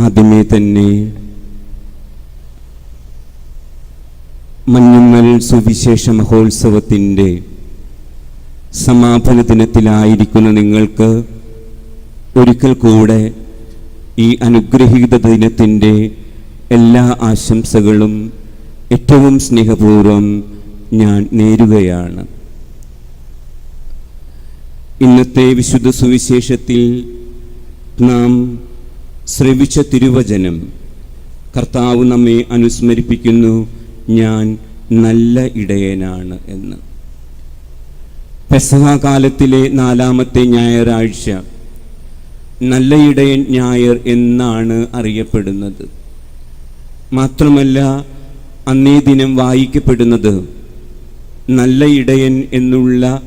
ആദ്യമേ തന്നെ മഞ്ഞുമ്മൽ സുവിശേഷ മഹോത്സവത്തിന്റെ സമാപന ദിനത്തിലായിരിക്കുന്ന നിങ്ങൾക്ക് ഒരിക്കൽ കൂടെ ഈ അനുഗ്രഹീത ദിനത്തിന്റെ എല്ലാ ആശംസകളും ഏറ്റവും സ്നേഹപൂർവം ഞാൻ നേരുകയാണ്. ഇന്നത്തെ വിശുദ്ധ സുവിശേഷത്തിൽ നാം ശ്രവിച്ച തിരുവചനം. കർത്താവ് നമ്മെ അനുസ്മരിപ്പിക്കുന്നു. ഞാൻ നല്ല ഇടയനാണ് എന്ന്. പെസഹ കാലത്തിലെ നാലാമത്തെ ഞായറാഴ്ച. നല്ല ഇടയൻ ഞായർ എന്നാണ് അറിയപ്പെടുന്നത്. മാത്രമല്ല അന്നേ ദിനം വായിക്കപ്പെടുന്നത് നല്ല ഇടയൻ എന്നുള്ള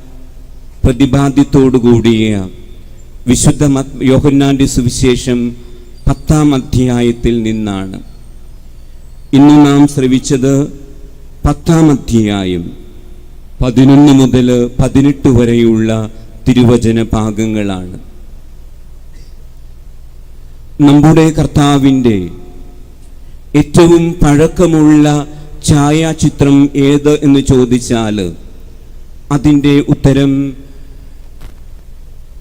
പ്രതിപാദ്യത്തോടുകൂടിയ വിശുദ്ധ യോഹന്നാന്റെ സുവിശേഷം പത്താം അധ്യായത്തിൽ നിന്നാണ്. ഇന്ന് നാം ശ്രവിച്ചത് പത്താം അധ്യായം പതിനൊന്ന് മുതൽ പതിനെട്ട് വരെയുള്ള തിരുവചന ഭാഗങ്ങളാണ്. നമ്മുടെ കർത്താവിന്റെ ഏറ്റവും പഴക്കമുള്ള ഛായാചിത്രം ഏത് എന്ന് ചോദിച്ചാൽ അതിന്റെ ഉത്തരം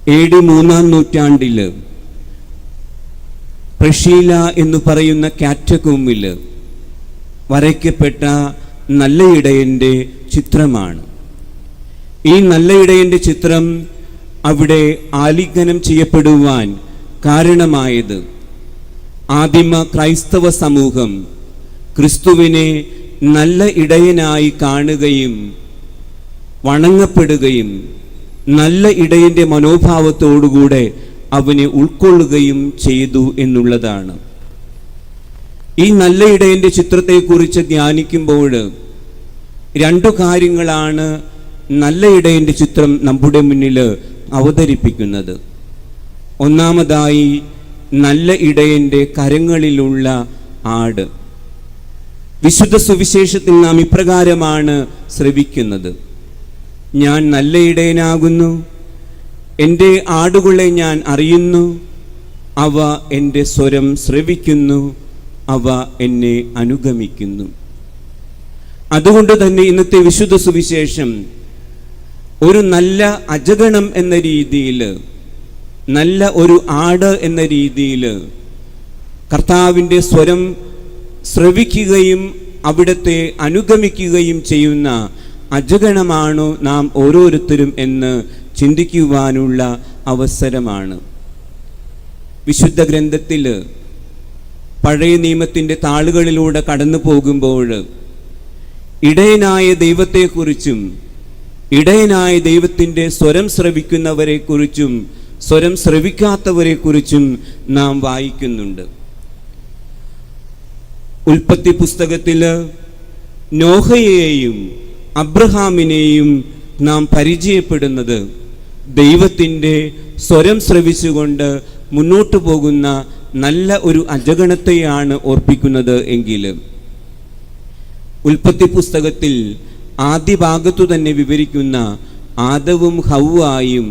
ഡി മൂന്നാം നൂറ്റാണ്ടിൽ പ്രഷീല എന്ന് പറയുന്ന കാറ്റഗോമിൽ വരയ്ക്കപ്പെട്ട നല്ല ഇടയന്റെ ചിത്രമാണ്. ഈ നല്ല ഇടയന്റെ ചിത്രം അവിടെ ആലിംഗനം ചെയ്യപ്പെടുവാൻ കാരണമായത് ആദിമ ക്രൈസ്തവ സമൂഹം ക്രിസ്തുവിനെ നല്ല ഇടയനായി കാണുകയും വണങ്ങപ്പെടുകയും നല്ല ഇടയന്റെ മനോഭാവത്തോടുകൂടെ അവനെ ഉൾക്കൊള്ളുകയും ചെയ്തു എന്നുള്ളതാണ്. ഈ നല്ല ഇടയന്റെ ചിത്രത്തെക്കുറിച്ച് ധ്യാനിക്കുമ്പോൾ രണ്ടു കാര്യങ്ങളാണ് നല്ല ഇടയന്റെ ചിത്രം നമ്മുടെ മുന്നിൽ അവതരിപ്പിക്കുന്നത്. ഒന്നാമതായി നല്ല ഇടയന്റെ കരങ്ങളിലുള്ള ആട്. വിശുദ്ധ സുവിശേഷത്തിൽ നാം ഇപ്രകാരമാണ് ശ്രവിക്കുന്നത്. ഞാൻ നല്ല ഇടയനാകുന്നു എന്റെ ആടുകളെ ഞാൻ അറിയുന്നു. അവ എന്റെ സ്വരം ശ്രവിക്കുന്നു. അവ എന്നെ അനുഗമിക്കുന്നു. അതുകൊണ്ട് തന്നെ ഇന്നത്തെ വിശുദ്ധ സുവിശേഷം ഒരു നല്ല അജഗണം എന്ന രീതിയിൽ നല്ല ഒരു ആട് എന്ന രീതിയിൽ കർത്താവിന്റെ സ്വരം ശ്രവിക്കുകയും അവിടത്തെ അനുഗമിക്കുകയും ചെയ്യുന്ന അജഗണമാണോ നാം ഓരോരുത്തരും എന്ന് ചിന്തിക്കുവാനുള്ള അവസരമാണ്. വിശുദ്ധ ഗ്രന്ഥത്തിൽ പഴയ നിയമത്തിന്റെ താളുകളിലൂടെ കടന്നു പോകുമ്പോൾ ഇടയനായ ദൈവത്തെക്കുറിച്ചും ഇടയനായ ദൈവത്തിന്റെ സ്വരം ശ്രവിക്കുന്നവരെക്കുറിച്ചും സ്വരം ശ്രവിക്കാത്തവരെക്കുറിച്ചും നാം വായിക്കുന്നുണ്ട്. ഉൽപ്പത്തി പുസ്തകത്തിൽ നോഹയെയും അബ്രഹാമിനെയും നാം പരിചയപ്പെടുന്നത് ദൈവത്തിന്റെ സ്വരം ശ്രവിച്ചുകൊണ്ട് മുന്നോട്ട് പോകുന്ന നല്ല ഒരു അജഗണത്തെയാണ് ഓർപ്പിക്കുന്നത് എങ്കിൽ ഉൽപ്പത്തി പുസ്തകത്തിൽ ആദ്യ ഭാഗത്തു തന്നെ വിവരിക്കുന്ന ആദവും ഹൗവായും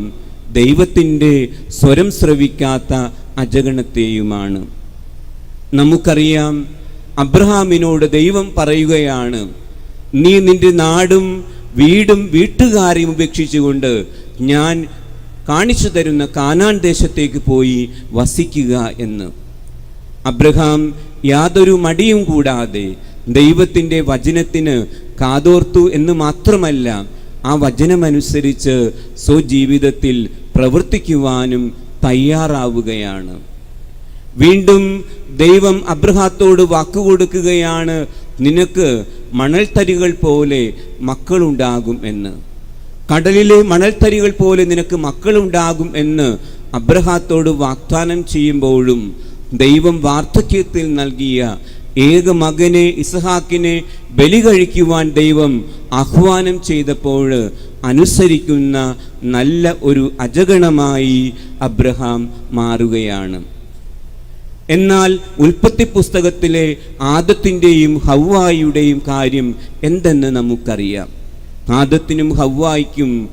ദൈവത്തിന്റെ സ്വരം ശ്രവിക്കാത്ത അജഗണത്തെയുമാണ്. നമുക്കറിയാം അബ്രഹാമിനോട് ദൈവം പറയുകയാണ് നീ നിന്റെ നാടും വീടും വീട്ടുകാരെയും ഉപേക്ഷിച്ചുകൊണ്ട് ഞാൻ കാണിച്ചു തരുന്ന കാനാൻ ദേശത്തേക്ക് പോയി വസിക്കുക എന്ന്. അബ്രഹാം യാതൊരു മടിയും കൂടാതെ ദൈവത്തിന്റെ വചനത്തിന് കാതോർത്തു എന്ന് മാത്രമല്ല ആ വചനമനുസരിച്ച് സ്വജീവിതത്തിൽ പ്രവർത്തിക്കുവാനും തയ്യാറാവുകയാണ്. വീണ്ടും ദൈവം അബ്രഹാത്തോട് വാക്കുകൊടുക്കുകയാണ് നിനക്ക് മണൽത്തരികൾ പോലെ മക്കളുണ്ടാകും എന്ന്. കടലിലെ മണൽത്തരികൾ പോലെ നിനക്ക് മക്കളുണ്ടാകും എന്ന് അബ്രഹാത്തോട് വാഗ്ദാനം ചെയ്യുമ്പോഴും ദൈവം വാർദ്ധക്യത്തിൽ നൽകിയ ഏക മകനെ ഇസഹാക്കിനെ ബലി കഴിക്കുവാൻ ദൈവം ആഹ്വാനം ചെയ്തപ്പോൾ അനുസരിക്കുന്ന നല്ല ഒരു അജഗണമായി അബ്രഹാം മാറുകയാണ്. എന്നാൽ ഉൽപ്പത്തി പുസ്തകത്തിലെ ആദത്തിന്റെയും ഹവായിയുടെയും കാര്യം എന്തെന്ന് നമുക്കറിയാം. ആദത്തിനും ഹവ്വായിക്കും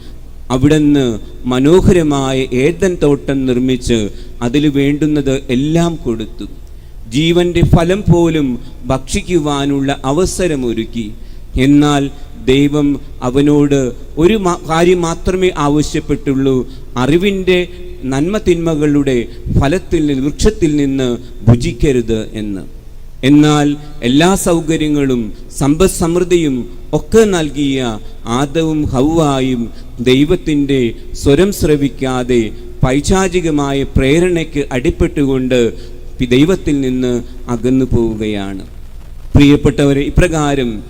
അവിടുന്ന് മനോഹരമായ ഏതൻ തോട്ടം നിർമ്മിച്ച് അതിൽ വേണ്ടുന്നത് എല്ലാം കൊടുത്തു. ജീവന്റെ ഫലം പോലും ഭക്ഷിക്കുവാനുള്ള അവസരമൊരുക്കി. എന്നാൽ ദൈവം അവനോട് ഒരു കാര്യം മാത്രമേ ആവശ്യപ്പെട്ടുള്ളൂ. അറിവിന്റെ നന്മ തിന്മകളുടെ ഫലത്തിൽ വൃക്ഷത്തിൽ നിന്ന് ഭുജിക്കരുത് എന്ന്. എന്നാൽ എല്ലാ സൗകര്യങ്ങളും സമ്പദ് സമൃദ്ധിയും ഒക്കെ നൽകിയ ആദവും ഹൗവായും ദൈവത്തിന്റെ സ്വരം ശ്രവിക്കാതെ പൈശാചികമായ പ്രേരണയ്ക്ക് അടിപ്പെട്ടുകൊണ്ട് ദൈവത്തിൽ നിന്ന് അകന്നു പോവുകയാണ്. പ്രിയപ്പെട്ടവരെ ഇപ്രകാരം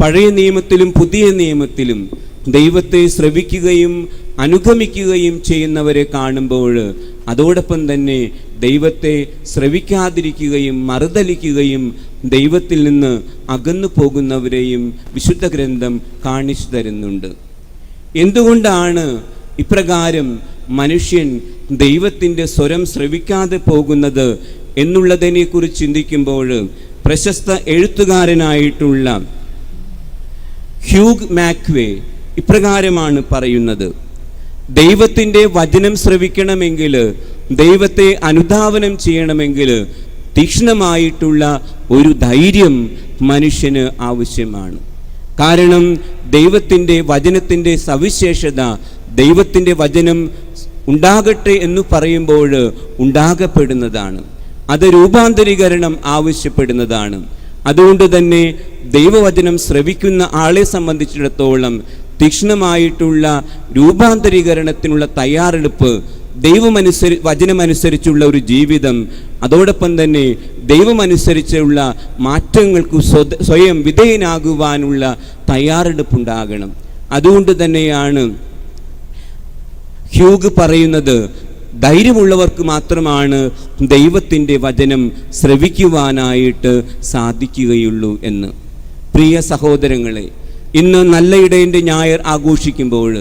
പഴയ നിയമത്തിലും പുതിയ നിയമത്തിലും ദൈവത്തെ ശ്രവിക്കുകയും അനുഗമിക്കുകയും ചെയ്യുന്നവരെ കാണുമ്പോൾ അതോടൊപ്പം തന്നെ ദൈവത്തെ ശ്രവിക്കാതിരിക്കുകയും മറുതലിക്കുകയും ദൈവത്തിൽ നിന്ന് അകന്നു പോകുന്നവരെയും വിശുദ്ധ ഗ്രന്ഥം കാണിച്ചു തരുന്നുണ്ട്. എന്തുകൊണ്ടാണ് ഇപ്രകാരം മനുഷ്യൻ ദൈവത്തിന്റെ സ്വരം ശ്രവിക്കാതെ പോകുന്നത് എന്നുള്ളതിനെക്കുറിച്ച് ചിന്തിക്കുമ്പോൾ പ്രശസ്ത എഴുത്തുകാരനായിട്ടുള്ള ഹ്യൂഗ് മാക്വേ ഇപ്രകാരമാണ് പറയുന്നത്. ദൈവത്തിന്റെ വചനം ശ്രവിക്കണമെങ്കിൽ ദൈവത്തെ അനുധാവനം ചെയ്യണമെങ്കിൽ തീക്ഷ്ണമായിട്ടുള്ള ഒരു ധൈര്യം മനുഷ്യന് ആവശ്യമാണ്. കാരണം ദൈവത്തിന്റെ വചനത്തിന്റെ സവിശേഷത ദൈവത്തിന്റെ വചനം ഉണ്ടാകട്ടെ എന്ന് പറയുമ്പോൾ ഉണ്ടാകപ്പെടുന്നതാണ്. അത് രൂപാന്തരീകരണം ആവശ്യപ്പെടുന്നതാണ്. അതുകൊണ്ട് തന്നെ ദൈവവചനം ശ്രവിക്കുന്ന ആളെ സംബന്ധിച്ചിടത്തോളം തീക്ഷ്ണമായിട്ടുള്ള രൂപാന്തരീകരണത്തിനുള്ള തയ്യാറെടുപ്പ് ദൈവമനുസരി വചനമനുസരിച്ചുള്ള ഒരു ജീവിതം അതോടൊപ്പം തന്നെ ദൈവമനുസരിച്ചുള്ള മാറ്റങ്ങൾക്ക് സ്വയം വിധേയനാകുവാനുള്ള തയ്യാറെടുപ്പുണ്ടാകണം. അതുകൊണ്ട് തന്നെയാണ് ഹ്യൂഗ് പറയുന്നത് ധൈര്യമുള്ളവർക്ക് മാത്രമാണ് ദൈവത്തിന്റെ വചനം ശ്രവിക്കുവാനായിട്ട് സാധിക്കുകയുള്ളൂ എന്ന്. പ്രിയ സഹോദരങ്ങളെ ഇന്ന് നല്ല ഞായർ ആഘോഷിക്കുമ്പോൾ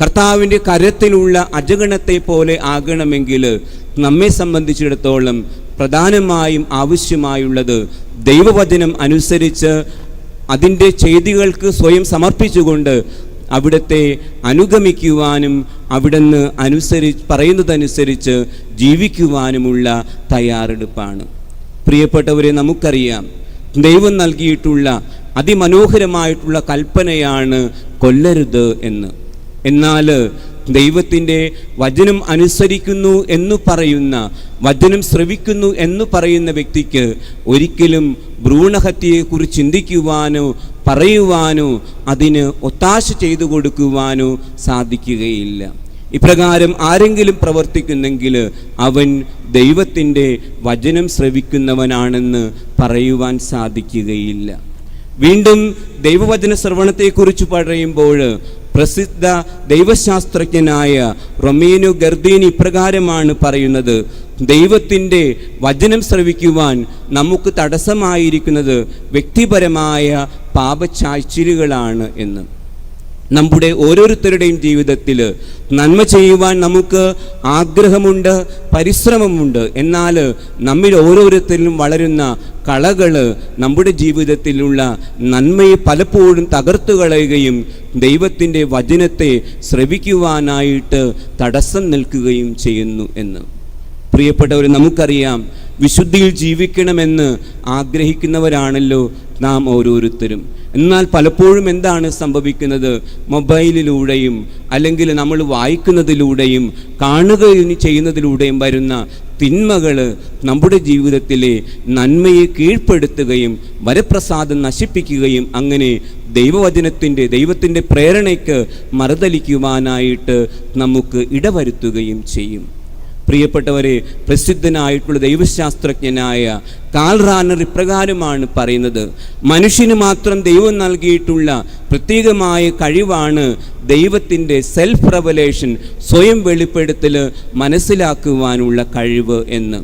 കർത്താവിന്റെ കരത്തിലുള്ള അജഗണത്തെ പോലെ ആകണമെങ്കിൽ നമ്മെ സംബന്ധിച്ചിടത്തോളം പ്രധാനമായും ആവശ്യമായുള്ളത് ദൈവവചനം അനുസരിച്ച് അതിന്റെ ചെയ്തികൾക്ക് സ്വയം സമർപ്പിച്ചുകൊണ്ട് അവിടുത്തെ അനുഗമിക്കുവാനും അവിടുന്ന് അനുസരി പറയുന്നതനുസരിച്ച് ജീവിക്കുവാനുമുള്ള തയ്യാറെടുപ്പാണ്. പ്രിയപ്പെട്ടവരെ നമുക്കറിയാം ദൈവം നൽകിയിട്ടുള്ള അതിമനോഹരമായിട്ടുള്ള കൽപ്പനയാണ് കൊല്ലരുത് എന്ന്. എന്നാൽ ദൈവത്തിന്റെ വചനം അനുസരിക്കുന്നു എന്ന് പറയുന്ന വചനം ശ്രവിക്കുന്നു എന്ന് പറയുന്ന വ്യക്തിക്ക് ഒരിക്കലും ഭ്രൂണഹത്യയെക്കുറിച്ച് ചിന്തിക്കുവാനോ പറയുവാനോ അതിന് ഒത്താശ ചെയ്തു കൊടുക്കുവാനോ സാധിക്കുകയില്ല. ഇപ്രകാരം ആരെങ്കിലും പ്രവർത്തിക്കുന്നെങ്കിൽ അവൻ ദൈവത്തിന്റെ വചനം ശ്രവിക്കുന്നവനാണെന്ന് പറയുവാൻ സാധിക്കുകയില്ല. വീണ്ടും ദൈവവചന ശ്രവണത്തെക്കുറിച്ച് പറയുമ്പോൾ പ്രസിദ്ധ ദൈവശാസ്ത്രജ്ഞനായ റൊമേനു ഗർദീനി ഇപ്രകാരമാണ് പറയുന്നത്. ദൈവത്തിന്റെ വചനം ശ്രവിക്കുവാൻ നമുക്ക് തടസ്സമായിരിക്കുന്നത് വ്യക്തിപരമായ പാപച്ചായ്ച്ചിലുകളാണ് എന്ന്. നമ്മുടെ ഓരോരുത്തരുടെയും ജീവിതത്തിൽ നന്മ ചെയ്യുവാൻ നമുക്ക് ആഗ്രഹമുണ്ട് പരിശ്രമമുണ്ട്. എന്നാൽ നമ്മിൽ ഓരോരുത്തരിലും വളരുന്ന കളകൾ നമ്മുടെ ജീവിതത്തിലുള്ള നന്മയെ പലപ്പോഴും തകർത്തു കളയുകയും ദൈവത്തിന്റെ വചനത്തെ ശ്രവിക്കുവാനായിട്ട് തടസ്സം നിൽക്കുകയും ചെയ്യുന്നു എന്ന്. പ്രിയപ്പെട്ടവർ നമുക്കറിയാം വിശുദ്ധിയിൽ ജീവിക്കണമെന്ന് ആഗ്രഹിക്കുന്നവരാണല്ലോ നാം ഓരോരുത്തരും. എന്നാൽ പലപ്പോഴും എന്താണ് സംഭവിക്കുന്നത്? മൊബൈലിലൂടെയും അല്ലെങ്കിൽ നമ്മൾ വായിക്കുന്നതിലൂടെയും കാണുക ചെയ്യുന്നതിലൂടെയും വരുന്ന തിന്മകൾ നമ്മുടെ ജീവിതത്തിലെ നന്മയെ കീഴ്പ്പെടുത്തുകയും വരപ്രസാദം നശിപ്പിക്കുകയും അങ്ങനെ ദൈവവചനത്തിന്റെ ദൈവത്തിന്റെ പ്രേരണയ്ക്ക് മറുതലിക്കുവാനായിട്ട് നമുക്ക് ഇടവരുത്തുകയും ചെയ്യും. പ്രിയപ്പെട്ടവരെ പ്രസിദ്ധനായിട്ടുള്ള ദൈവശാസ്ത്രജ്ഞനായ കാൽ റാനർ ഇപ്രകാരമാണ് പറയുന്നത്. മനുഷ്യന് മാത്രം ദൈവം നൽകിയിട്ടുള്ള പ്രത്യേകമായ കഴിവാണ് ദൈവത്തിന്റെ സെൽഫ് റെവലേഷൻ സ്വയം വെളിപ്പെടുത്തൽ മനസ്സിലാക്കുവാനുള്ള കഴിവ് എന്ന്.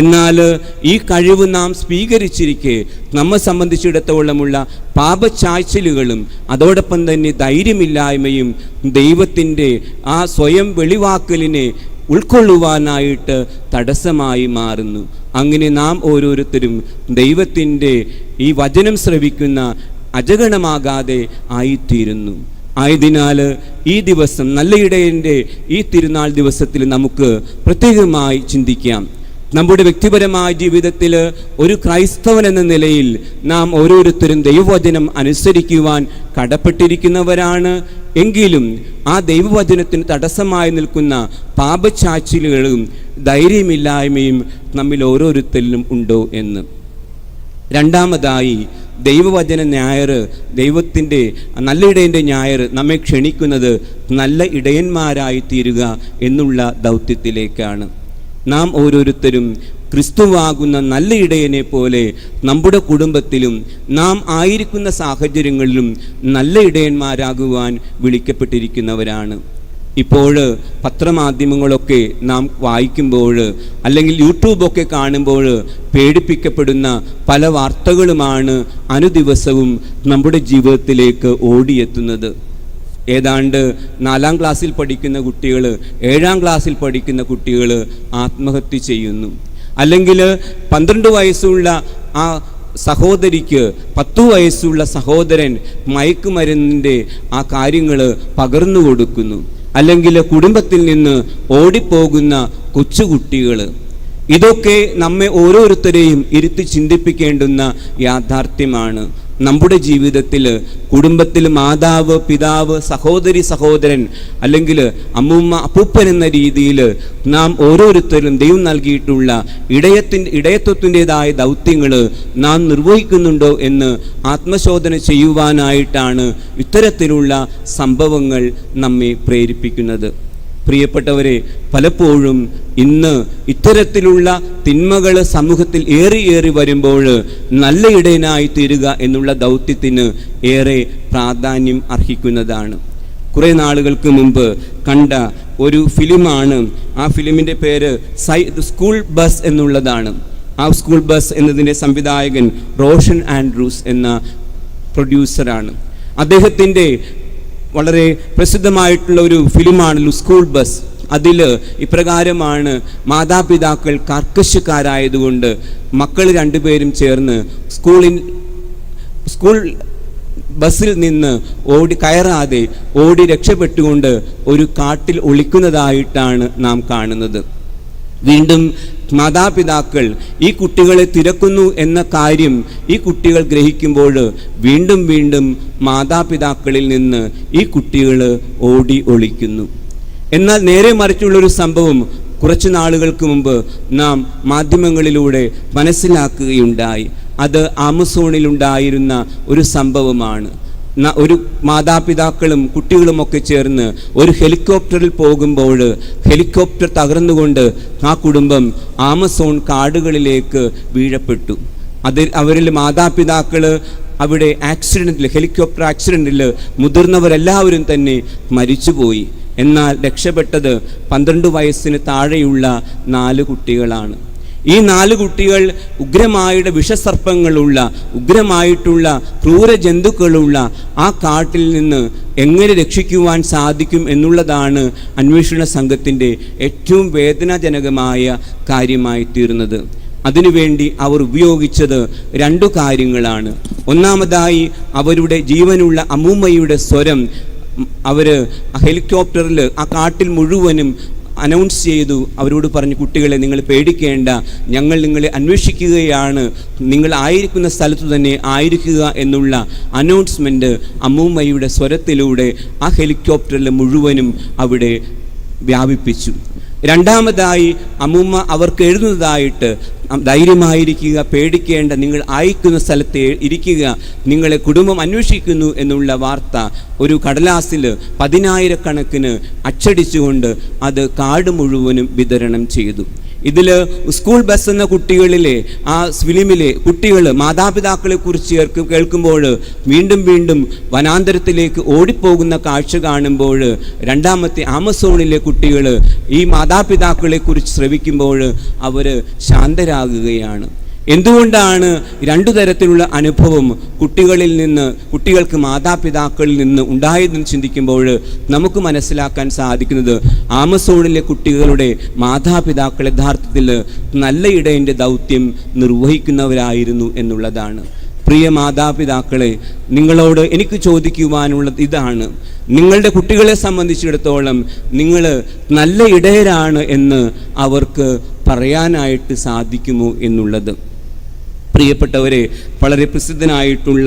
എന്നാൽ ഈ കഴിവ് നാം സ്വീകരിച്ചിരിക്കെ നമ്മെ സംബന്ധിച്ചിടത്തോളമുള്ള പാപച്ചായ്ച്ചലുകളും അതോടൊപ്പം തന്നെ ധൈര്യമില്ലായ്മയും ദൈവത്തിന്റെ ആ സ്വയം വെളിവാക്കലിനെ ഉൾക്കൊള്ളുവാനായിട്ട് തടസ്സമായി മാറുന്നു. അങ്ങനെ നാം ഓരോരുത്തരും ദൈവത്തിന്റെ ഈ വചനം ശ്രവിക്കുന്ന അജഗണമാകാതെ ആയിത്തീരുന്നു. ആയതിനാൽ ഈ ദിവസം നല്ല ഇടയന്റെ ഈ തിരുനാൾ ദിവസത്തിൽ നമുക്ക് പ്രത്യേകമായി ചിന്തിക്കാം. നമ്മുടെ വ്യക്തിപരമായ ജീവിതത്തിൽ ഒരു ക്രൈസ്തവൻ എന്ന നിലയിൽ നാം ഓരോരുത്തരും ദൈവവചനം അനുസരിക്കുവാൻ കടപ്പെട്ടിരിക്കുന്നവരാണ്. എങ്കിലും ആ ദൈവവചനത്തിന് തടസ്സമായി നിൽക്കുന്ന പാപച്ചാച്ചിലുകളും ധൈര്യമില്ലായ്മയും നമ്മിൽ ഓരോരുത്തരിലും ഉണ്ടോ എന്ന്. രണ്ടാമതായി ദൈവവചന ഞായർ ദൈവത്തിന്റെ നല്ല ഇടയന്റെ ഞായർ നമ്മെ ക്ഷണിക്കുന്നത് നല്ല ഇടയന്മാരായി തീരുക എന്നുള്ള ദൗത്യത്തിലേക്കാണ്. നാം ഓരോരുത്തരും ക്രിസ്തുവാകുന്ന നല്ല ഇടയനെ പോലെ നമ്മുടെ കുടുംബത്തിലും നാം ആയിരിക്കുന്ന സാഹചര്യങ്ങളിലും നല്ല ഇടയന്മാരാകുവാൻ വിളിക്കപ്പെട്ടിരിക്കുന്നവരാണ്. ഇപ്പോൾ പത്രമാധ്യമങ്ങളൊക്കെ നാം വായിക്കുമ്പോൾ അല്ലെങ്കിൽ യൂട്യൂബൊക്കെ കാണുമ്പോൾ പേടിപ്പിക്കപ്പെടുന്ന പല വാർത്തകളുമാണ് അനുദിവസവും നമ്മുടെ ജീവിതത്തിലേക്ക് ഓടിയെത്തുന്നത്. ഏതാണ്ട് നാലാം ക്ലാസ്സിൽ പഠിക്കുന്ന കുട്ടികൾ ഏഴാം ക്ലാസ്സിൽ പഠിക്കുന്ന കുട്ടികൾ ആത്മഹത്യ ചെയ്യുന്നു. അല്ലെങ്കിൽ പന്ത്രണ്ട് വയസ്സുള്ള ആ സഹോദരിക്ക് പത്തു വയസ്സുള്ള സഹോദരൻ മയക്കുമരുന്നിന്റെ ആ കാര്യങ്ങൾ പകർന്നു കൊടുക്കുന്നു. അല്ലെങ്കിൽ കുടുംബത്തിൽ നിന്ന് ഓടിപ്പോകുന്ന കൊച്ചുകുട്ടികൾ ഇതൊക്കെ നമ്മെ ഓരോരുത്തരെയും ഇരുത്തി ചിന്തിപ്പിക്കേണ്ടുന്ന യാഥാർത്ഥ്യമാണ്. നമ്മുടെ ജീവിതത്തിൽ കുടുംബത്തിൽ മാതാവ് പിതാവ് സഹോദരി സഹോദരൻ അല്ലെങ്കിൽ അമ്മൂമ്മ അപ്പൂപ്പൻ എന്ന രീതിയിൽ നാം ഓരോരുത്തരും ദൈവം നൽകിയിട്ടുള്ള ഇടയത്തിന്റെ ഇടയത്വത്തിന്റെതായ ദൗത്യങ്ങൾ നാം നിർവഹിക്കുന്നുണ്ടോ എന്ന് ആത്മശോധന ചെയ്യുവാനായിട്ടാണ് ഇത്തരത്തിലുള്ള സംഭവങ്ങൾ നമ്മെ പ്രേരിപ്പിക്കുന്നത്. പ്രിയപ്പെട്ടവരെ പലപ്പോഴും ഇന്ന് ഇത്തരത്തിലുള്ള തിന്മകൾ സമൂഹത്തിൽ ഏറി ഏറി വരുമ്പോൾ നല്ല ഇടയനായി തീരുക എന്നുള്ള ദൗത്യത്തിന് ഏറെ പ്രാധാന്യം അർഹിക്കുന്നതാണ്. കുറേ നാളുകൾക്ക് മുമ്പ് കണ്ട ഒരു ഫിലിമാണ് ആ ഫിലിമിന്റെ പേര് സൈ സ്കൂൾ ബസ് എന്നുള്ളതാണ്. ആ സ്കൂൾ ബസ് എന്നതിന്റെ സംവിധായകൻ റോഷൻ ആൻഡ്രൂസ് എന്ന പ്രൊഡ്യൂസറാണ്. അദ്ദേഹത്തിന്റെ വളരെ പ്രസിദ്ധമായിട്ടുള്ള ഒരു ഫിലിമാണ് സ്കൂൾ ബസ്. അതിൽ ഇപ്രകാരമാണ് മാതാപിതാക്കൾ കർക്കശക്കാരായതുകൊണ്ട് മക്കൾ രണ്ടുപേരും ചേർന്ന് സ്കൂളിൽ സ്കൂൾ ബസ്സിൽ നിന്ന് ഓടി കയറാതെ ഓടി രക്ഷപ്പെട്ടുകൊണ്ട് ഒരു കാട്ടിൽ ഒളിക്കുന്നതായിട്ടാണ് നാം കാണുന്നത്. വീണ്ടും മാതാപിതാക്കൾ ഈ കുട്ടികളെ തിരക്കുന്നു എന്ന കാര്യം ഈ കുട്ടികൾ ഗ്രഹിക്കുമ്പോൾ വീണ്ടും വീണ്ടും മാതാപിതാക്കളിൽ നിന്ന് ഈ കുട്ടികൾ ഓടി ഒളിക്കുന്നു. എന്നാൽ നേരെ മറിച്ചുള്ളൊരു സംഭവം കുറച്ച് നാളുകൾക്ക് മുമ്പ് നാം മാധ്യമങ്ങളിലൂടെ മനസ്സിലാക്കുകയുണ്ടായി. അത് ആമസോണിലുണ്ടായിരുന്ന ഒരു സംഭവമാണ്. ഒരു മാതാപിതാക്കളും കുട്ടികളുമൊക്കെ ചേർന്ന് ഒരു ഹെലികോപ്റ്ററിൽ പോകുമ്പോൾ ഹെലികോപ്റ്റർ തകർന്നുകൊണ്ട് ആ കുടുംബം ആമസോൺ കാടുകളിലേക്ക് വീഴപ്പെട്ടു. അതിൽ അവരിൽ മാതാപിതാക്കൾ അവിടെ ആക്സിഡന്റിൽ ഹെലികോപ്റ്റർ ആക്സിഡന്റിൽ മുതിർന്നവരെല്ലാവരും തന്നെ മരിച്ചുപോയി. എന്നാൽ രക്ഷപ്പെട്ടത് പന്ത്രണ്ട് വയസ്സിന് താഴെയുള്ള നാല് കുട്ടികളാണ്. ഈ നാല് കുട്ടികൾ ഉഗ്രമായുടെ വിഷസർപ്പങ്ങളുള്ള ഉഗ്രമായിട്ടുള്ള ക്രൂര ജന്തുക്കളുള്ള ആ കാട്ടിൽ നിന്ന് എങ്ങനെ രക്ഷിക്കുവാൻ സാധിക്കും എന്നുള്ളതാണ് അന്വേഷണ സംഘത്തിന്റെ ഏറ്റവും വേദനാജനകമായ കാര്യമായി തീർന്നത് അതിനുവേണ്ടി അവർ ഉപയോഗിച്ചത് രണ്ടു കാര്യങ്ങളാണ്. ഒന്നാമതായി അവരുടെ ജീവനുള്ള അമ്മൂമ്മയുടെ സ്വരം അവർ ഹെലികോപ്റ്ററിൽ ആ കാട്ടിൽ മുഴുവനും അനൗൺസ് ചെയ്തു. അവരോട് പറഞ്ഞു കുട്ടികളെ നിങ്ങൾ പേടിക്കേണ്ട. ഞങ്ങൾ നിങ്ങളെ അന്വേഷിക്കുകയാണ്. നിങ്ങൾ ആയിരിക്കുന്ന സ്ഥലത്തു തന്നെ ആയിരിക്കുക എന്നുള്ള അനൗൺസ്മെന്റ് അമ്മൂമ്മയുടെ സ്വരത്തിലൂടെ ആ ഹെലികോപ്റ്ററിൽ മുഴുവനും അവിടെ വ്യാപിപ്പിച്ചു. രണ്ടാമതായി അമ്മൂമ്മ അവർക്ക് എഴുതുന്നതായിട്ട് ധൈര്യമായിരിക്കുക പേടിക്കേണ്ട നിങ്ങൾ അയക്കുന്ന സ്ഥലത്ത് ഇരിക്കുക നിങ്ങളെ കുടുംബം അന്വേഷിക്കുന്നു എന്നുള്ള വാർത്ത ഒരു കടലാസിൽ പതിനായിരക്കണക്കിന് അച്ചടിച്ചുകൊണ്ട് അത് കാട് മുഴുവനും വിതരണം ചെയ്തു. ഇതിൽ സ്കൂൾ ബസ് എന്ന കുട്ടികളിലെ ആ ഫിലിമിലെ കുട്ടികൾ മാതാപിതാക്കളെ കുറിച്ച് കേൾക്കുമ്പോൾ വീണ്ടും വീണ്ടും വനാന്തരത്തിലേക്ക് ഓടിപ്പോകുന്ന കാഴ്ച കാണുമ്പോൾ രണ്ടാമത്തെ ആമസോണിലെ കുട്ടികൾ ഈ മാതാപിതാക്കളെ കുറിച്ച് ശ്രവിക്കുമ്പോൾ അവർ ശാന്തരാകുകയാണ്. എന്തുകൊണ്ടാണ് രണ്ടു തരത്തിലുള്ള അനുഭവം കുട്ടികളിൽ നിന്ന് കുട്ടികൾക്ക് മാതാപിതാക്കളിൽ നിന്ന് ഉണ്ടായതെന്ന് ചിന്തിക്കുമ്പോൾ നമുക്ക് മനസ്സിലാക്കാൻ സാധിക്കുന്നത് ആമസോണിലെ കുട്ടികളുടെ മാതാപിതാക്കൾ യഥാർത്ഥത്തിൽ നല്ല ഇടയന്റെ ദൗത്യം നിർവഹിക്കുന്നവരായിരുന്നു എന്നുള്ളതാണ്. പ്രിയ മാതാപിതാക്കളെ നിങ്ങളോട് എനിക്ക് ചോദിക്കുവാനുള്ളത് ഇതാണ്. നിങ്ങളുടെ കുട്ടികളെ സംബന്ധിച്ചിടത്തോളം നിങ്ങൾ നല്ല ഇടയരാണ് എന്ന് അവർക്ക് പറയാനായിട്ട് സാധിക്കുമോ എന്നുള്ളത്. പ്രിയപ്പെട്ടവരെ വളരെ പ്രസിദ്ധനായിട്ടുള്ള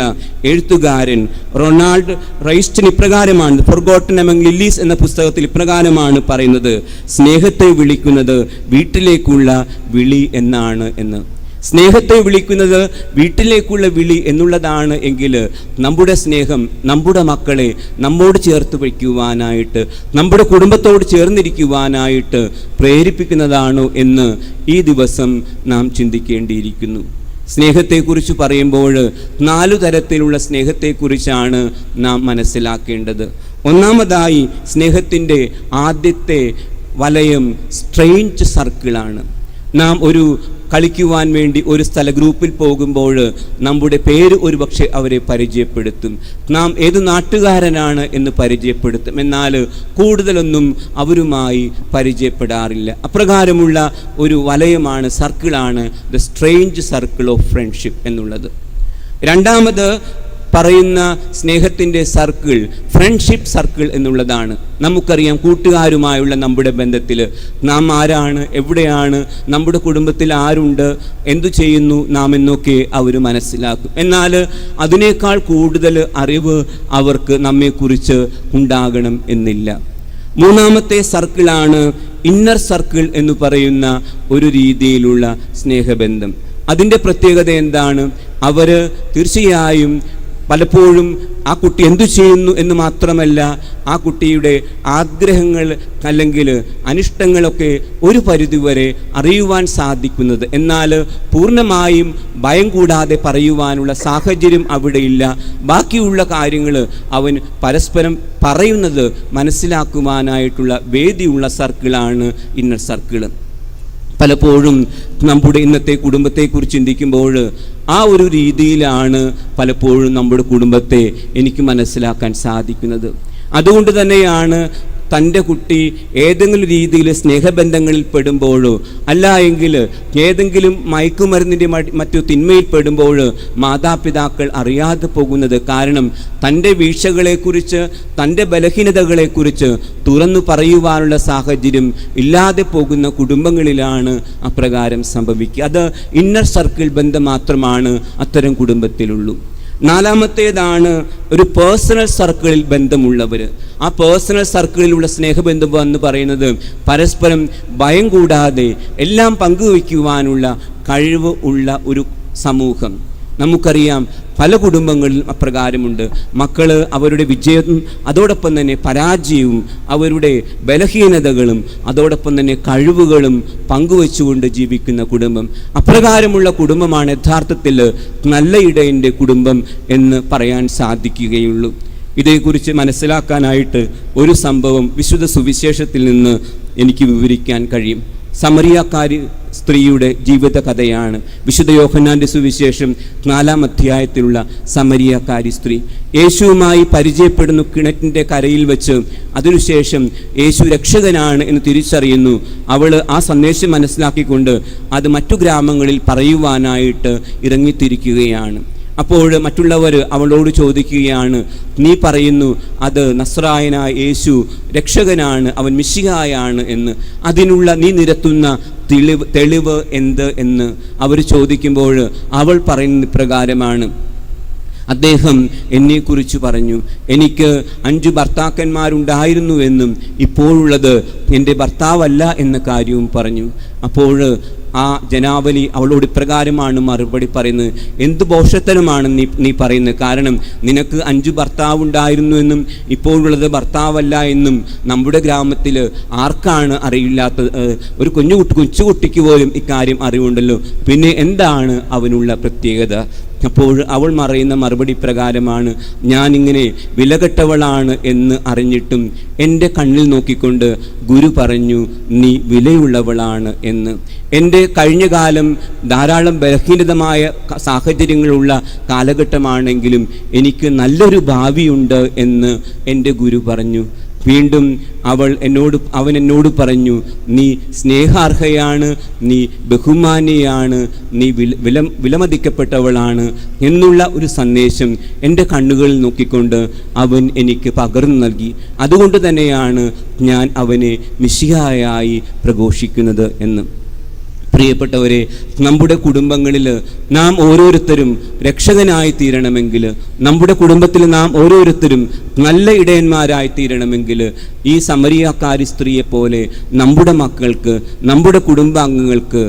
എഴുത്തുകാരൻ റൊണാൾഡ് റൈസ്റ്റൻ ഇപ്രകാരമാണ് ഫൊർഗോട്ടൻ എമംഗ് ലില്ലീസ് എന്ന പുസ്തകത്തിൽ ഇപ്രകാരമാണ് പറയുന്നത്. സ്നേഹത്തെ വിളിക്കുന്നത് വീട്ടിലേക്കുള്ള വിളി എന്നാണ് എന്ന്. സ്നേഹത്തെ വിളിക്കുന്നത് വീട്ടിലേക്കുള്ള വിളി എന്നുള്ളതാണ് എങ്കിൽ നമ്മുടെ സ്നേഹം നമ്മുടെ മക്കളെ നമ്മോട് ചേർത്ത് വയ്ക്കുവാനായിട്ട് നമ്മുടെ കുടുംബത്തോട് ചേർന്നിരിക്കുവാനായിട്ട് പ്രേരിപ്പിക്കുന്നതാണോ എന്ന് ഈ ദിവസം നാം ചിന്തിക്കേണ്ടിയിരിക്കുന്നു. സ്നേഹത്തെക്കുറിച്ച് പറയുമ്പോൾ നാലു തരത്തിലുള്ള സ്നേഹത്തെക്കുറിച്ചാണ് നാം മനസ്സിലാക്കേണ്ടത്. ഒന്നാമതായി സ്നേഹത്തിന്റെ ആദ്യത്തെ വലയം സ്ട്രെയിന്റ് സർക്കിളാണ്. നാം ഒരു കളിക്കുവാൻ വേണ്ടി ഒരു സ്ഥല ഗ്രൂപ്പിൽ പോകുമ്പോൾ നമ്മുടെ പേര് ഒരുപക്ഷെ അവരെ പരിചയപ്പെടുത്തും. നാം ഏത് നാട്ടുകാരനാണ് എന്ന് പരിചയപ്പെടുത്തും. എന്നാൽ കൂടുതലൊന്നും അവരുമായി പരിചയപ്പെടാറില്ല. അപ്രകാരമുള്ള ഒരു വലയമാണ് സർക്കിളാണ് the strange circle of friendship എന്നുള്ളത്. രണ്ടാമത് പറയുന്ന സ്നേഹത്തിന്റെ സർക്കിൾ ഫ്രണ്ട്ഷിപ്പ് സർക്കിൾ എന്നുള്ളതാണ്. നമുക്കറിയാം കൂട്ടുകാരുമായുള്ള നമ്മുടെ ബന്ധത്തിൽ നാം ആരാണ് എവിടെയാണ് നമ്മുടെ കുടുംബത്തിൽ ആരുണ്ട് എന്തു ചെയ്യുന്നു നാം എന്നൊക്കെ അവർ മനസ്സിലാക്കും. എന്നാൽ അതിനേക്കാൾ കൂടുതൽ അറിവ് അവർക്ക് നമ്മെക്കുറിച്ച് ഉണ്ടാകണം എന്നില്ല. മൂന്നാമത്തെ സർക്കിളാണ് ഇന്നർ സർക്കിൾ എന്ന് പറയുന്ന ഒരു രീതിയിലുള്ള സ്നേഹബന്ധം. അതിന്റെ പ്രത്യേകത എന്താണ്? അവർ തീർച്ചയായും പലപ്പോഴും ആ കുട്ടി എന്തു ചെയ്യുന്നു എന്ന് മാത്രമല്ല ആ കുട്ടിയുടെ ആഗ്രഹങ്ങൾ അല്ലെങ്കിൽ അനിഷ്ടങ്ങളൊക്കെ ഒരു പരിധിവരെ അറിയുവാൻ സാധിക്കുന്നത്. എന്നാൽ പൂർണമായും ഭയം കൂടാതെ പറയുവാനുള്ള സാഹചര്യം അവിടെയില്ല ബാക്കിയുള്ള കാര്യങ്ങൾ അവൻ പരസ്പരം പറയുന്നത് മനസ്സിലാക്കുവാനായിട്ടുള്ള വേദിയുള്ള സർക്കിളാണ് ഇന്നർ സർക്കിൾ. പലപ്പോഴും നമ്മുടെ ഇന്നത്തെ കുടുംബത്തെക്കുറിച്ച് ചിന്തിക്കുമ്പോൾ ആ ഒരു രീതിയിലാണ് പലപ്പോഴും നമ്മുടെ കുടുംബത്തെ എനിക്ക് മനസ്സിലാക്കാൻ സാധിക്കുന്നത്. അതുകൊണ്ട് തന്നെയാണ് തന്റെ കുട്ടി ഏതെങ്കിലും രീതിയിൽ സ്നേഹബന്ധങ്ങളിൽ പെടുമ്പോഴോ അല്ല എങ്കിൽ ഏതെങ്കിലും മയക്കുമരുന്നിന്റെ മറ്റു തിന്മയിൽ പെടുമ്പോൾ മാതാപിതാക്കൾ അറിയാതെ പോകുന്നത് കാരണം തന്റെ വീഴ്ചകളെക്കുറിച്ച് തന്റെ ബലഹീനതകളെക്കുറിച്ച് തുറന്നു പറയുവാനുള്ള സാഹചര്യം ഇല്ലാതെ പോകുന്ന കുടുംബങ്ങളിലാണ് അപ്രകാരം സംഭവിക്കുക. അത് ഇന്നർ സർക്കിൾ ബന്ധം മാത്രമാണ് അത്തരം കുടുംബത്തിലുള്ളൂ. നാലാമത്തേതാണ് ഒരു പേഴ്സണൽ സർക്കിളിൽ ബന്ധമുള്ളവർ. ആ പേഴ്സണൽ സർക്കിളിലുള്ള സ്നേഹബന്ധം എന്ന് പറയുന്നത് പരസ്പരം ഭയം കൂടാതെ എല്ലാം പങ്കുവയ്ക്കുവാനുള്ള കഴിവ് ഉള്ള ഒരു സമൂഹം. നമുക്കറിയാം പല കുടുംബങ്ങളിലും അപ്രകാരമുണ്ട്. മക്കൾ അവരുടെ വിജയവും അതോടൊപ്പം തന്നെ പരാജയവും അവരുടെ ബലഹീനതകളും അതോടൊപ്പം തന്നെ കഴിവുകളും പങ്കുവെച്ചുകൊണ്ട് ജീവിക്കുന്ന കുടുംബം. അപ്രകാരമുള്ള കുടുംബമാണ് യഥാർത്ഥത്തിൽ നല്ല ഇടയന്റെ കുടുംബം എന്ന് പറയാൻ സാധിക്കുകയുള്ളൂ. ഇതേക്കുറിച്ച് മനസ്സിലാക്കാനായിട്ട് ഒരു സംഭവം വിശുദ്ധ സുവിശേഷത്തിൽ നിന്ന് എനിക്ക് വിവരിക്കാൻ കഴിയും. സമറിയാക്കാരി സ്ത്രീയുടെ ജീവിത കഥയാണ് വിശുദ്ധ യോഹന്നാന്റെ സുവിശേഷം നാലാം അധ്യായത്തിലുള്ള സമരിയക്കാരി സ്ത്രീ. യേശുവുമായി പരിചയപ്പെടുന്നു കിണറ്റിന്റെ കരയിൽ വെച്ച്. അതിനുശേഷം യേശു രക്ഷകനാണ് എന്ന് തിരിച്ചറിയുന്നു. അവൾ ആ സന്ദേശം മനസ്സിലാക്കിക്കൊണ്ട് അത് മറ്റു ഗ്രാമങ്ങളിൽ പറയുവാനായിട്ട് ഇറങ്ങിത്തിരിക്കുകയാണ്. അപ്പോൾ മറ്റുള്ളവർ അവളോട് ചോദിക്കുകയാണ് നീ പറയുന്നു അത് നസ്രായനായ യേശു രക്ഷകനാണ് അവൻ മിശികായാണ് എന്ന്. അതിനുള്ള നീ നിരത്തുന്ന തെളിവ് തെളിവ് എന്ത് എന്ന്? അവർ ചോദിക്കുമ്പോൾ അവൾ പറയുന്ന പ്രകാരമാണ്. അദ്ദേഹം എന്നെക്കുറിച്ച് പറഞ്ഞു എനിക്ക് അഞ്ച് ഭർത്താക്കന്മാരുണ്ടായിരുന്നുവെന്നും ഇപ്പോഴുള്ളത് എന്റെ ഭർത്താവല്ല എന്ന കാര്യവും പറഞ്ഞു. അപ്പോൾ ആ ജനാവലി അവളോട് ഇപ്രകാരമാണ് മറുപടി പറയുന്നത്. എന്ത് ബോഷത്തരമാണ് നീ നീ പറയുന്നത്? കാരണം നിനക്ക് അഞ്ച് ഭർത്താവ് ഉണ്ടായിരുന്നു എന്നും ഇപ്പോഴുള്ളത് ഭർത്താവല്ല എന്നും നമ്മുടെ ഗ്രാമത്തിൽ ആർക്കാണ് അറിയില്ലാത്തത്? ഒരു കുഞ്ഞു കുട്ടി കൊച്ചുകുട്ടിക്ക് പോലും ഇക്കാര്യം അറിവുണ്ടല്ലോ. പിന്നെ എന്താണ് അവനുള്ള പ്രത്യേകത? അപ്പോൾ അവൾ മറയുന്ന മറുപടി പ്രകാരമാണ് ഞാനിങ്ങനെ വിലകെട്ടവളാണ് എന്ന് അറിഞ്ഞിട്ടും എന്റെ കണ്ണിൽ നോക്കിക്കൊണ്ട് ഗുരു പറഞ്ഞു നീ വിലയുള്ളവളാണ് എന്ന്. എന്റെ കഴിഞ്ഞ കാലം ധാരാളം ബലഹീനതമായ സാഹചര്യങ്ങളുള്ള കാലഘട്ടമാണെങ്കിലും എനിക്ക് നല്ലൊരു ഭാവിയുണ്ട് എന്ന് എന്റെ ഗുരു പറഞ്ഞു. വീണ്ടും അവൾ എന്നോട് അവൻ എന്നോട് പറഞ്ഞു നീ സ്നേഹാർഹയാണ് നീ ബഹുമാനിയാണ് നീ വില വില വിലമതിക്കപ്പെട്ടവളാണ് എന്നുള്ള ഒരു സന്ദേശം എന്റെ കണ്ണുകളിൽ നോക്കിക്കൊണ്ട് അവൻ എനിക്ക് പകർന്നു നൽകി. അതുകൊണ്ട് തന്നെയാണ് ഞാൻ അവനെ മിശിഹായായി പ്രഘോഷിക്കുന്നത് എന്ന്. പ്രിയപ്പെട്ടവരെ നമ്മുടെ കുടുംബങ്ങളിൽ നാം ഓരോരുത്തരും രക്ഷകനായി തീരണമെങ്കിൽ നമ്മുടെ കുടുംബത്തിൽ നാം ഓരോരുത്തരും നല്ല ഇടയന്മാരായി തീരണമെങ്കിൽ ഈ സമരിയാക്കാരി സ്ത്രീയെ പോലെ നമ്മുടെ മക്കൾക്ക് നമ്മുടെ കുടുംബാംഗങ്ങൾക്ക്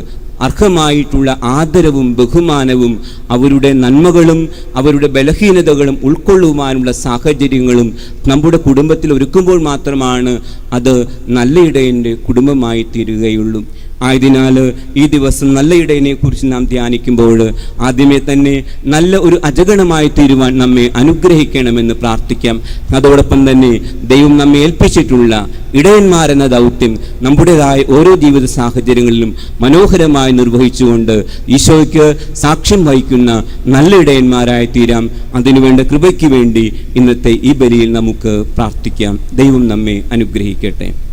അർഹമായിട്ടുള്ള ആദരവും ബഹുമാനവും അവരുടെ നന്മകളും അവരുടെ ബലഹീനതകളും ഉൾക്കൊള്ളുവാനുള്ള സാഹചര്യങ്ങളും നമ്മുടെ കുടുംബത്തിൽ ഒരുക്കുമ്പോൾ മാത്രമാണ് അത് നല്ല ഇടയന്റെ കുടുംബമായി തീരുകയുള്ളൂ. ആയതിനാൽ ഈ ദിവസം നല്ല ഇടയനെ കുറിച്ച് നാം ധ്യാനിക്കുമ്പോൾ ആദ്യമേ തന്നെ നല്ല ഒരു അജഗണമായി തീരുവാൻ നമ്മെ അനുഗ്രഹിക്കണമെന്ന് പ്രാർത്ഥിക്കാം. അതോടൊപ്പം തന്നെ ദൈവം നമ്മെ ഏൽപ്പിച്ചിട്ടുള്ള ഇടയന്മാരെന്ന ദൗത്യം നമ്മുടേതായ ഓരോ ജീവിത സാഹചര്യങ്ങളിലും മനോഹരമായി നിർവഹിച്ചുകൊണ്ട് ഈശോയ്ക്ക് സാക്ഷ്യം വഹിക്കുന്ന നല്ല ഇടയന്മാരായി തീരാം. അതിനുവേണ്ട കൃപയ്ക്ക് വേണ്ടി ഇന്നത്തെ ഈ ബലിയിൽ നമുക്ക് പ്രാർത്ഥിക്കാം. ദൈവം നമ്മെ അനുഗ്രഹിക്കട്ടെ.